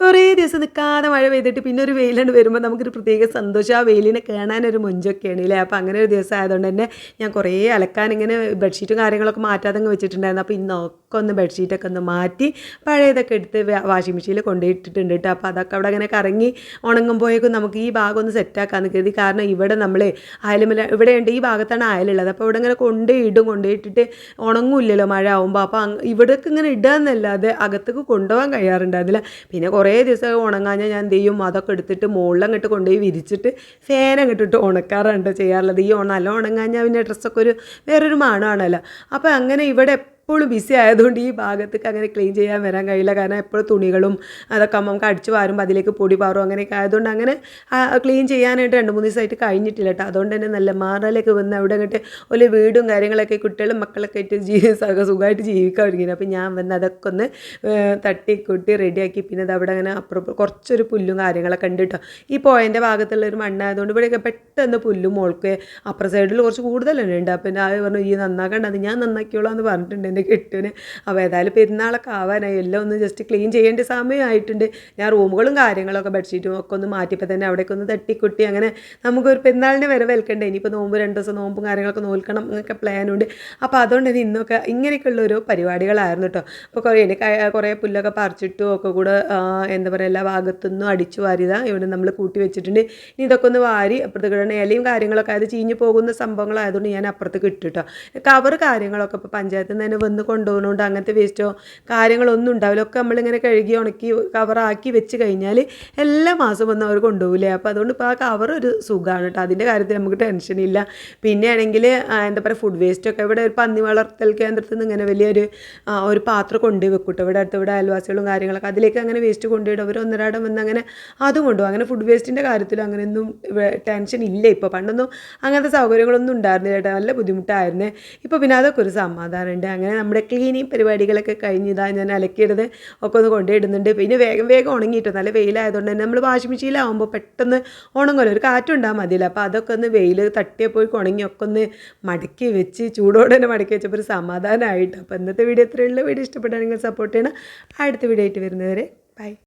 കുറേ ദിവസം നിൽക്കാതെ മഴ പെയ്തിട്ട് പിന്നെ ഒരു വെയിലാണ് വരുമ്പോൾ നമുക്കൊരു പ്രത്യേക സന്തോഷം. ആ വെയിലിനെ കാണാനൊരു മുഞ്ചൊക്കെയാണ് ഇല്ലേ? അപ്പോൾ അങ്ങനെ ഒരു ദിവസം ആയതുകൊണ്ട് തന്നെ ഞാൻ കുറേ അലക്കാൻ ഇങ്ങനെ ബെഡ്ഷീറ്റും കാര്യങ്ങളൊക്കെ മാറ്റാതെ അങ്ങ് വെച്ചിട്ടുണ്ടായിരുന്നു. അപ്പോൾ ഇന്നൊക്കെ ഒന്ന് ബെഡ്ഷീറ്റൊക്കെ ഒന്ന് മാറ്റി പഴയതൊക്കെ എടുത്ത് വാഷിംഗ് മെഷീനിൽ കൊണ്ടുപോയിട്ടിട്ടുണ്ട് കേട്ടോ അപ്പോൾ അതൊക്കെ അവിടെ അങ്ങനെ കറങ്ങി ഉണങ്ങുമ്പോഴേക്കും നമുക്ക് ഈ ഭാഗം ഒന്ന് സെറ്റാക്കാന്ന് കരുതി. കാരണം ഇവിടെ നമ്മൾ അയലുമല ഇവിടെ ഉണ്ട് ഈ ഭാഗത്താണ് അയലുള്ളത്. അപ്പോൾ ഇവിടെ ഇങ്ങനെ കൊണ്ടുപോയിടും കൊണ്ടുപോയിട്ടിട്ട് ഉണങ്ങില്ലല്ലോ മഴ ആകുമ്പോൾ അപ്പോൾ ഇവിടേക്ക് ഇങ്ങനെ ഇടുക എന്നല്ലാതെ അകത്തേക്ക് കൊണ്ടുപോകാൻ കഴിയാറുണ്ടായിരുന്നില്ല. പിന്നെ കുറേ ദിവസം ഉണങ്ങാഞ്ഞാൽ ഞാൻ എന്ത് ചെയ്യും? അതൊക്കെ എടുത്തിട്ട് മുകളിൽ അങ്ങോട്ട് കൊണ്ടുപോയി വിരിച്ചിട്ട് ഫാൻ അങ്ങോട്ട് ഇട്ട് ഉണക്കാറുണ്ട് ചെയ്യാറുള്ളത്. ഈ ഉണ നല്ല ഉണങ്ങാഞ്ഞാൽ പിന്നെ ഡ്രസ്സൊക്കെ ഒരു വേറൊരു മണമാണല്ലോ അപ്പോൾ അങ്ങനെ ഇവിടെ എപ്പോഴും ബിസി ആയതുകൊണ്ട് ഈ ഭാഗത്തേക്ക് അങ്ങനെ ക്ലീൻ ചെയ്യാൻ വരാൻ കഴിയില്ല. കാരണം എപ്പോഴും തുണികളും അതൊക്കെ നമുക്ക് അടിച്ച് വാരുമ്പോൾ അതിലേക്ക് പൊടി പാറും അങ്ങനെയൊക്കെ ആയതുകൊണ്ട് അങ്ങനെ ക്ലീൻ ചെയ്യാനായിട്ട് രണ്ട് മൂന്ന് ദിവസമായിട്ട് കഴിഞ്ഞിട്ടില്ല കേട്ടോ അതുകൊണ്ട് തന്നെ നല്ല മാറലൊക്കെ വന്ന് അവിടെ അങ്ങോട്ട് ഒരു വീടും കാര്യങ്ങളൊക്കെ കുട്ടികളും മക്കളൊക്കെ ആയിട്ട് ജീ സുഖമായിട്ട് ജീവിക്കാൻ ഒരുങ്ങിയത് അപ്പോൾ ഞാൻ വന്ന് അതൊക്കെ ഒന്ന് തട്ടി കുട്ടി റെഡിയാക്കി പിന്നെ അത് അവിടെ അങ്ങനെ അപ്പുറം കുറച്ചൊരു പുല്ലും കാര്യങ്ങളൊക്കെ ഉണ്ട് കേട്ടോ ഈ പോയന്റെ ഭാഗത്തുള്ള ഒരു മണ്ണായതുകൊണ്ട് ഇവിടെയൊക്കെ പെട്ടെന്ന് പുല്ലും മോൾക്ക് അപ്പുറ സൈഡിൽ കുറച്ച് കൂടുതലുണ്ട്. അപ്പം ഞാൻ പറഞ്ഞു ഈ നന്നാക്കേണ്ടത് ഞാൻ നന്നാക്കിയോളാം എന്ന് പറഞ്ഞിട്ടുണ്ട്. എന്റെ കെട്ടിന്. അപ്പോൾ ഏതായാലും പെരുന്നാളൊക്കെ ആവാനായി. എല്ലാം ഒന്ന് ജസ്റ്റ് ക്ലീൻ ചെയ്യേണ്ട സമയമായിട്ടുണ്ട്. ഞാൻ റൂമുകളും കാര്യങ്ങളൊക്കെ ബെഡ്ഷീറ്റും ഒക്കെ ഒന്ന് മാറ്റിയപ്പോൾ തന്നെ അവിടേക്ക് ഒന്ന് തട്ടിക്കുട്ടി. അങ്ങനെ നമുക്കൊരു പെരുന്നാളിന്റെ വരെ വെൽക്കണ്ടേ ഇനിയിപ്പോൾ നോമ്പ് രണ്ട് ദിവസം നോമ്പും കാര്യങ്ങളൊക്കെ നോൽക്കണം എന്നൊക്കെ പ്ലാനുണ്ട് അപ്പോൾ അതുകൊണ്ട് തന്നെ ഇന്നൊക്കെ ഇങ്ങനെയൊക്കെയുള്ള ഒരു പരിപാടികളായിരുന്നു കേട്ടോ അപ്പോൾ കുറേ എനിക്ക് കുറേ പുല്ലൊക്കെ പറിച്ചിട്ടും ഒക്കെ കൂടെ എന്താ പറയുക എല്ലാ ഭാഗത്തുനിന്നും അടിച്ചു വാരിയതാണ് ഇവിടെ നമ്മൾ കൂട്ടി വെച്ചിട്ടുണ്ട്. ഇനി ഇതൊക്കെ ഒന്ന് വാരി അപ്പുറത്ത് ഇലയും കാര്യങ്ങളൊക്കെ അത് ചീഞ്ഞു പോകുന്ന സംഭവങ്ങളായതുകൊണ്ട് ഞാൻ അപ്പുറത്തേക്ക് ഇട്ടു കേട്ടോ കവർ കാര്യങ്ങളൊക്കെ ഇപ്പോൾ പഞ്ചായത്തിൽ നിന്ന് തന്നെ വന്ന് കൊണ്ടുപോകുന്നതുകൊണ്ട് അങ്ങനത്തെ വേസ്റ്റോ കാര്യങ്ങളൊന്നും ഉണ്ടാവില്ല. ഒക്കെ നമ്മളിങ്ങനെ കഴുകി ഉണക്കി കവറാക്കി വെച്ച് കഴിഞ്ഞാൽ എല്ലാ മാസവും വന്ന് അവർ കൊണ്ടുപോകില്ലേ അപ്പോൾ അതുകൊണ്ട് ഇപ്പോൾ ആ കവർ ഒരു സുഖമാണ് കേട്ടോ. അതിന്റെ കാര്യത്തിൽ നമുക്ക് ടെൻഷനില്ല പിന്നെ ആണെങ്കിൽ എന്താ പറയുക ഫുഡ് വേസ്റ്റൊക്കെ ഇവിടെ ഒരു പന്നി വളർത്തൽ കേന്ദ്രത്തിൽ നിന്ന് ഇങ്ങനെ വലിയൊരു ഒരു പാത്രം കൊണ്ടുപോയി വെക്കൂട്ടോ ഇവിടെ അടുത്ത് ഇവിടെ അയൽവാസികളും കാര്യങ്ങളൊക്കെ അതിലേക്ക് അങ്ങനെ വേസ്റ്റ് കൊണ്ടുപോയിട്ട് അവർ ഒന്നരാടം വന്ന് അങ്ങനെ അതും കൊണ്ടുപോകും. അങ്ങനെ ഫുഡ് വേസ്റ്റിന്റെ കാര്യത്തിലും അങ്ങനെയൊന്നും ടെൻഷൻ ഇല്ല ഇപ്പോൾ പണ്ടൊന്നും അങ്ങനത്തെ സൗകര്യങ്ങളൊന്നും ഉണ്ടായിരുന്നില്ല കേട്ടോ. നല്ല ബുദ്ധിമുട്ടായിരുന്നേ. ഇപ്പോൾ പിന്നെ അതൊക്കെ ഒരു സമാധാനമുണ്ട്. അങ്ങനെ നമ്മുടെ ക്ലീനിങ് പരിപാടികളൊക്കെ കഴിഞ്ഞതാണ് ഞാൻ അലക്കിയിടത് ഒക്കെ ഒന്ന് കൊണ്ടുപോയിടുന്നുണ്ട്. പിന്നെ വേഗം വേഗം ഉണങ്ങിയിട്ട്. നല്ല വെയിലായതുകൊണ്ട് തന്നെ നമ്മൾ വാഷിംഗ് മെഷീനിലാവുമ്പോൾ പെട്ടെന്ന് ഉണങ്ങുമല്ലോ. ഒരു കാറ്റുണ്ടാകും മതിയില്ല. അപ്പോൾ അതൊക്കെ ഒന്ന് വെയിൽ തട്ടിയപ്പോൾ ഉണങ്ങി ഒക്കെ ഒന്ന് മടക്കി വെച്ച് ചൂടോടെ തന്നെ മടക്കി വെച്ചപ്പോൾ ഒരു സമാധാനമായിട്ട് അപ്പോൾ ഇന്നത്തെ വീഡിയോ എത്രയുള്ള വീഡിയോ ഇഷ്ടപ്പെട്ടാണെങ്കിൽ സപ്പോർട്ട് ചെയ്യണം. അടുത്ത വീഡിയോ ആയിട്ട് വരുന്നവരെ ബൈ